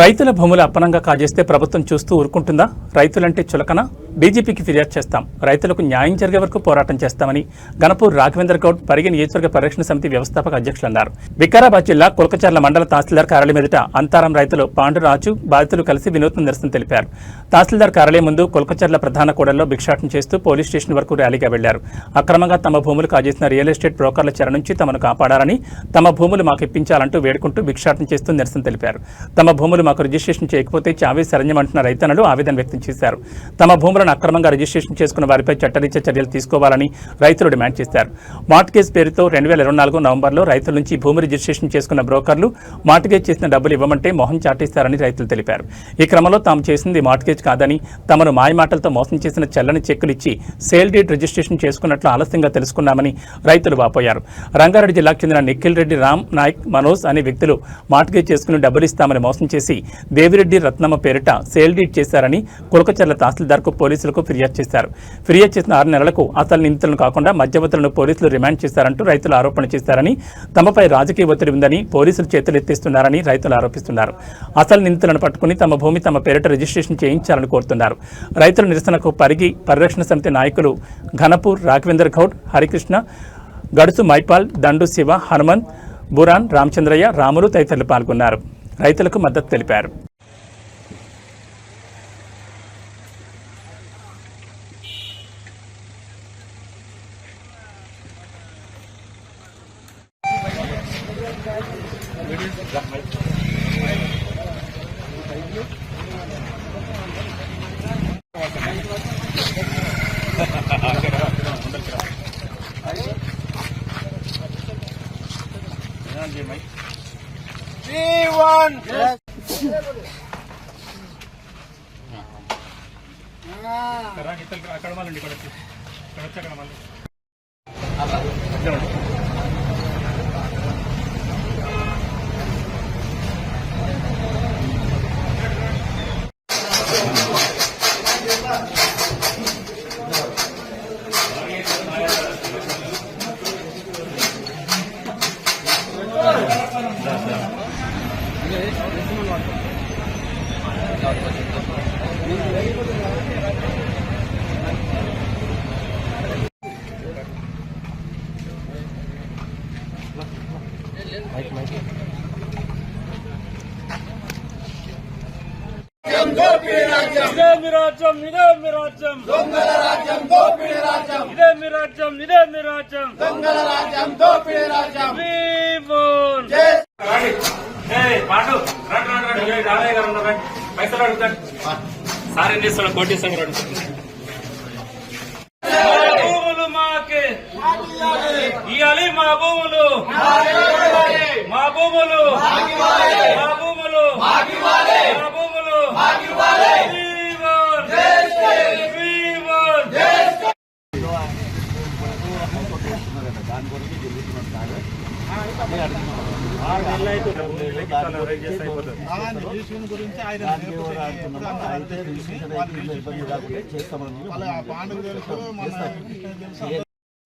రైతుల భూములు అప్పనంగా కాజేస్తే ప్రభుత్వం చూస్తూ ఊరుకుంటుందా? రైతులంటే చులకన? డీజీపీకి ఫిర్యాదు చేస్తాం. రైతులకు న్యాయం జరిగే వరకు పోరాటం చేస్తామని గణపూర్ రాఘవేంద్ర గౌడ్ పరిగి నియోజకవర్గ పరిరక్షణ సమితి వ్యవస్థాపక అధ్యక్షులు అన్నారు వికారాబాద్ జిల్లా కులకచర్ల మండల తహసీల్దార్ కార్యాలయం ఎదుట అంతారం రైతులు పాండురాజు బాధితులు కలిసి వినూత్న నిరసన తెలిపారు. తహసీల్దార్ కార్యాలయం ముందు కులకచర్ల ప్రధాన కూడల్లో భిక్షాటం చేస్తూ పోలీస్ స్టేషన్ వరకు ర్యాలీగా వెళ్ళారు. అక్రమంగా తమ భూములు కాజేసిన రియల్ ఎస్టేట్ బ్రోకర్ల చెర నుంచి తమను కాపాడాలని తమ భూములు మాకు ఇప్పించాలంటూ వేడుకుంటూ భిక్షాటం చేస్తూ నిరసన తెలిపారు. తమ భూములు మాకు రిజిస్ట్రేషన్ చేయకపోతే చావే శరణ్యమంటున్న రైతన్నలు ఆవేదన వ్యక్తం చేశారు. తమ భూములను అక్రమంగా రిజిస్ట్రేషన్ చేసుకున్న వారిపై చట్టరీత్యా చర్యలు తీసుకోవాలని రైతులు డిమాండ్ చేశారు. మార్ట్గేజ్ పేరుతో రెండు వేల ఇరవై నాలుగు నవంబర్లో రైతుల నుంచి భూమి రిజిస్ట్రేషన్ చేసుకున్న బ్రోకర్లు మార్ట్గేజ్ చేసిన డబ్బులు ఇవ్వమంటే మొహం చాటేస్తారని రైతులు తెలిపారు. ఈ క్రమంలో తాము చేసింది మార్ట్గేజ్ కాదని తమను మాయమాటలతో మోసం చేసిన చెల్లని చెక్కులు ఇచ్చి సేల్ డీడ్ రిజిస్ట్రేషన్ చేసుకున్నట్లు ఆలస్యంగా తెలుసుకున్నామని రైతులు వాపోయారు. రంగారెడ్డి జిల్లాకు చెందిన నిఖిల్ రెడ్డి రామ్ నాయక్ మనోజ్ అనే వ్యక్తులు మార్ట్గేజ్ చేసుకుని డబ్బులు ఇస్తామని మోసం చేసి దేవిరెడ్డి రత్నమ్మ పేరిట సేల్ డీడ్ చేశారని కులకచర్ల తహసీల్దార్కు పోలీసులకు ఫిర్యాదు చేశారు. ఫిర్యాదు చేసిన ఆరు నెలలకు అసలు నిందితులను కాకుండా మధ్యవర్తులను పోలీసులు రిమాండ్ చేశారంటూ రైతులు ఆరోపణ చేశారని తమపై రాజకీయ ఒత్తిడి ఉందని పోలీసులు చేతులు ఎత్తిస్తున్నారని రైతులు ఆరోపిస్తున్నారు. అసలు నిందితులను పట్టుకుని తమ భూమి తమ పేరిట రిజిస్ట్రేషన్ చేయించాలని కోరుతున్నారు. రైతుల నిరసనకు పరిగి పరిరక్షణ సమితి నాయకులు ఘనపూర్ రాఘవేందర్ గౌడ్ హరికృష్ణ గడుసు మైపాల్ దండు శివ హనుమంత్ బురాన్ రామచంద్రయ్య రాములు తదితరులు పాల్గొన్నారు. రైతులకు మద్దతు తెలిపారు. Terang itu akar malu di ఇదే మీ రాజ్యం. ఇదే మీ రాజ్యం దొంగల రాజ్యం దోపిడి రాజ్యం. ఇదే మీ రాజ్యం ఇదే మీ రాజ్యం. దొంగల రాజ్యం దోపిడి రాజ్యం. పాటు. రండి రండి రండి. ఏ, రామయ్య గారు ఉన్నారు పైసలు అడుగుతాడు సార్ ఏం చేస్తాడు కోటేశ్వర గారు భూములు మాకే ఇయాలి మా భూములు మా భూములు మా భూములు మా భూములు జీవన్ జీవన్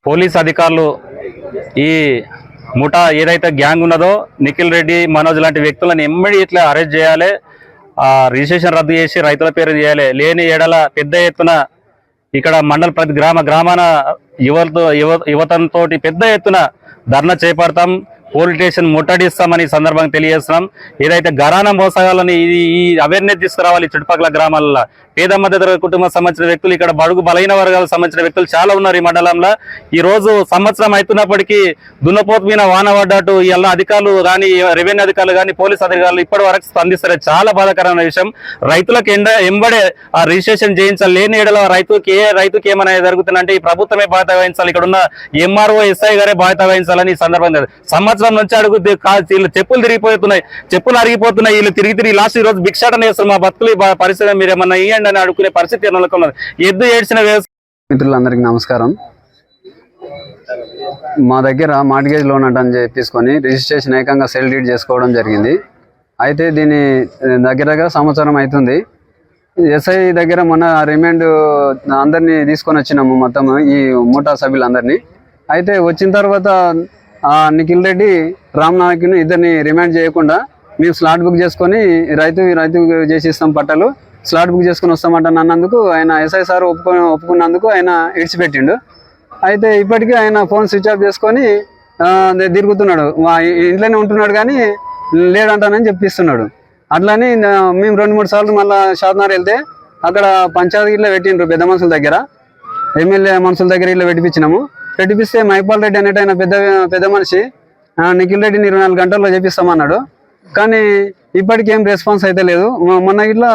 పోలీస్ అధికారులు ఈ ముఠా ఏదైతే గ్యాంగ్ ఉన్నదో నిఖిల్ రెడ్డి మనోజ్ లాంటి వ్యక్తులను ఇట్లా అరెస్ట్ చేయాలి. ఆ రిజిస్ట్రేషన్ రద్దు చేసి రైతుల పేరు చేయాలి లేని ఏడల పెద్ద ఎత్తున ఇక్కడ మండల ప్రతి గ్రామ గ్రామాన యువతతో యువ యువతంతో పెద్ద ఎత్తున ధర్నా చేపడతాం. పోలీస్ స్టేషన్ ముట్టడిస్తామని ఈ సందర్భంగా తెలియజేస్తున్నాం. ఏదైతే గరాన మోసగాలని ఈ ఈ అవేర్నెస్ తీసుకురావాలి ఈ చుట్టుపక్కల గ్రామాలలో పేద మధ్యతరగతి కుటుంబం సంబంధించిన వ్యక్తులు ఇక్కడ బడుగు బలైన వర్గాలకు సంబంధించిన వ్యక్తులు చాలా ఉన్నారు ఈ మండలంలో. ఈ రోజు సంవత్సరం అవుతున్నప్పటికీ దున్నపోతు మీద వాన పడ్డట్టు ఇలా అధికారులు కానీ రెవెన్యూ అధికారులు కానీ పోలీస్ అధికారులు ఇప్పటి వరకు స్పందిస్తారు. చాలా బాధాకరమైన విషయం. రైతులకు ఎండ ఎంబడే ఆ రిజిస్ట్రేషన్ చేయించాలి లేని ఏడల రైతుకి ఏ రైతుకి ఏమైనా జరుగుతుందంటే ఈ ప్రభుత్వమే బాధ్యత వహించాలి. ఇక్కడ ఉన్న ఎంఆర్ఓ ఎస్ఐ గారే బాధ్యత వహించాలని ఈ సందర్భంగా సంవత్సరం నుంచి అడుగు వీళ్ళు చెప్పులు తిరిగిపోతున్నాయి చెప్పులు అరిగిపోతున్నాయి వీళ్ళు తిరిగి తిరిగి లాస్ట్ ఈ రోజు భిక్షాటన చేస్తారు మా బతుకులు పరిస్థితి మీరు ఏమన్నా ఇవ్వండి అని అడుగునే పరిస్థితి నెలకొన్నది? ఎద్దు ఏడ్చిన మిత్రులందరికీ నమస్కారం. మా దగ్గర మార్టిగేజ్ లోన్ అంటని చెప్పేసుకొని తీసుకొని రిజిస్ట్రేషన్ ఏకంగా సెల్ డీడ్ చేసుకోవడం జరిగింది. అయితే దీని దగ్గర దగ్గర సంవత్సరం అవుతుంది. ఎస్ఐ దగ్గర మొన్న రిమాండ్ అందరినీ తీసుకొని వచ్చినాము మొత్తం ఈ మూటా సభ్యులందరినీ. అయితే వచ్చిన తర్వాత నిఖిల్ రెడ్డి రామ్నాయక్ను ఇద్దరిని రిమాండ్ చేయకుండా మేము స్లాట్ బుక్ చేసుకొని రైతు రైతు చేసి ఇస్తాం పట్టలు స్లాట్ బుక్ చేసుకొని వస్తామంట అన్నందుకు ఆయన ఎస్ఐ సార్ ఒప్పుకు ఒప్పుకున్నందుకు ఆయన ఇడిచిపెట్టిండు. అయితే ఇప్పటికీ ఆయన ఫోన్ స్విచ్ ఆఫ్ చేసుకొని తిరుగుతున్నాడు. మా ఇంట్లోనే ఉంటున్నాడు కానీ లేడంటానని చెప్పిస్తున్నాడు. అట్లని మేము రెండు మూడు సార్లు మళ్ళీ షాద్నార్ వెళ్తే అక్కడ పంచాయతీ ఇట్లా పెట్టిండ్రు పెద్ద మనుషుల దగ్గర. ఎమ్మెల్యే మనుషుల దగ్గర ఇట్లా పెట్టిపించినాము. పెట్టిపిస్తే మైపాల్ రెడ్డి అనేట ఆయన పెద్ద పెద్ద మనిషి నిఖిల్ రెడ్డిని ఇరవై నాలుగు గంటల్లో చేపిస్తామన్నాడు. కానీ ఇప్పటికి ఏం రెస్పాన్స్ అయితే లేదు. మొన్న ఇట్లా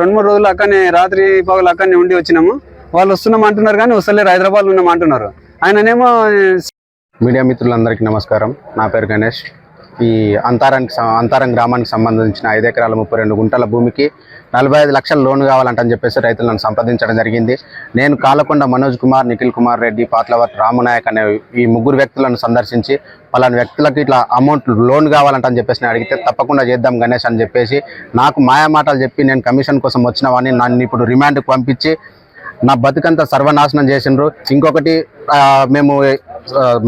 రెండు మూడు రోజులు అక్కడనే రాత్రి పగలు అక్కడనే ఉండి వచ్చినాము. వాళ్ళు వస్తున్నాం అంటున్నారు కానీ వస్తలేరు హైదరాబాద్ ఉన్నాం అంటున్నారు. ఆయననేమో మీడియా మిత్రులందరికీ నమస్కారం. నా పేరు గణేష్. ఈ అంతారానికి అంతారం గ్రామానికి సంబంధించిన ఐదు ఎకరాల ముప్పై రెండు గుంటల భూమికి నలభై ఐదు లక్షల లోన్ కావాలంటని చెప్పేసి రైతులను సంప్రదించడం జరిగింది. నేను కాలకొండ మనోజ్ కుమార్ నిఖిల్ కుమార్ రెడ్డి పాత్లవత్ రామునాయక్ అనే ఈ ముగ్గురు వ్యక్తులను సందర్శించి పలానా వ్యక్తులకు ఇట్లా అమౌంట్ లోన్ కావాలంటని చెప్పేసి నేను అడిగితే తప్పకుండా చేద్దాం గణేష్ అని చెప్పేసి నాకు మాయా మాటలు చెప్పి నేను కమిషన్ కోసం వచ్చిన వాడిని నన్ను ఇప్పుడు రిమాండ్కి పంపించి నా బతుకంతా సర్వనాశనం చేసిండ్రు. ఇంకొకటి మేము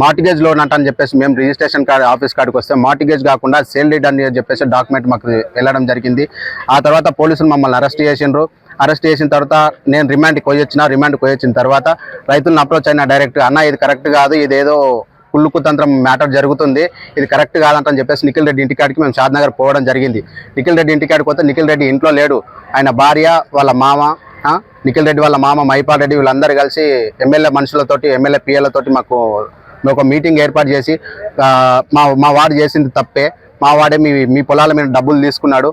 మార్టిగేజ్ లోన్ అంటని చెప్పేసి మేము రిజిస్ట్రేషన్ కార్డ్ ఆఫీస్ కాడికి వస్తే మార్టిగేజ్ కాకుండా సేల్ డీడ్ అని చెప్పేసి డాక్యుమెంట్ మాకు వెళ్ళడం జరిగింది. ఆ తర్వాత పోలీసులు మమ్మల్ని అరెస్ట్ చేసిండ్రు. అరెస్ట్ చేసిన తర్వాత నేను రిమాండ్కి పోయొచ్చిన రిమాండ్ పోయొచ్చిన తర్వాత రైతులను అప్రోచ్ అయినా డైరెక్ట్ అన్న ఇది కరెక్ట్ కాదు ఇదేదో కుళ్ళు కుతంత్రం మ్యాటర్ జరుగుతుంది ఇది కరెక్ట్ కాదంటని చెప్పేసి నిఖిల్ రెడ్డి ఇంటికాడికి మేము షాద్నగర్ పోవడం జరిగింది. నిఖిల్ రెడ్డి ఇంటికాడికి పోతే నిఖిల్ రెడ్డి ఇంట్లో లేడు. ఆయన భార్య వాళ్ళ మామ నిఖిల్ రెడ్డి వాళ్ళ మామ మైపాల్ రెడ్డి వీళ్ళందరూ కలిసి ఎమ్మెల్యే మనుషులతోటి ఎమ్మెల్యే పిఎలతోటి మాకు ఒక మీటింగ్ ఏర్పాటు చేసి మా మా వాడు చేసింది తప్పే. మా వాడే మీ మీ పొలాల మీద డబ్బులు తీసుకున్నాడు.